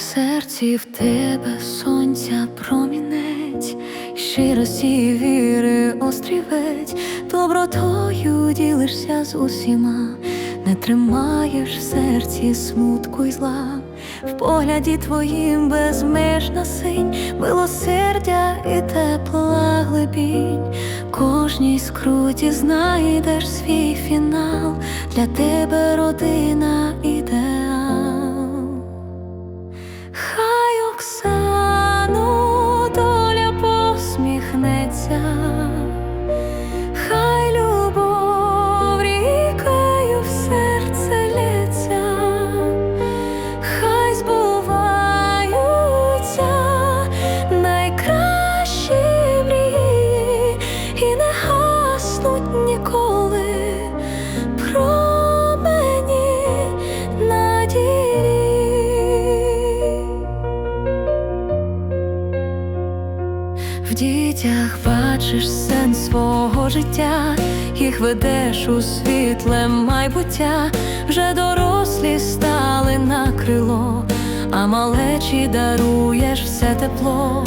серці в тебе сонця промінець, щирості віри острівець, добротою ділишся з усіма, не тримаєш в серці смутку й зла, в погляді твоїм безмежна синь, милосердя і тепла глибінь, кожній скруті знайдеш свій фінал, для тебе родина В дітях бачиш сенс свого життя, їх ведеш у світле майбуття, вже дорослі стали на крило, а малечі даруєш все тепло.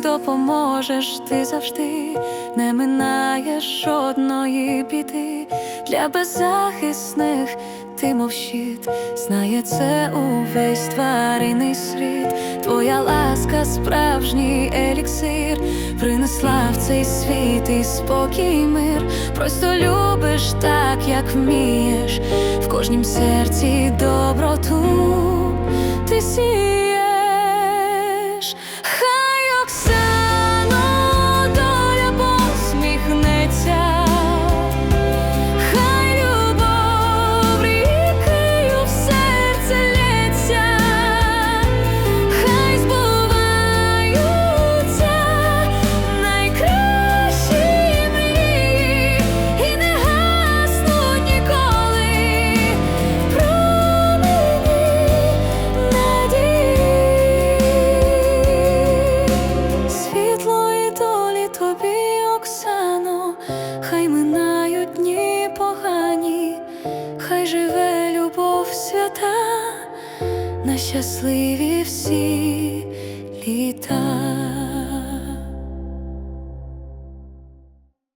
Допоможеш ти завжди, не минаєш жодної біди для беззахисних ти мов щит, знає це увесь тваринний світ. Твоя ласка, справжній еліксир, принесла в цей світ і спокій, мир. Просто любиш так, як вмієш, в кожнім серці доброту ти сієш. Хай живе любов свята, на щасливі всі літа.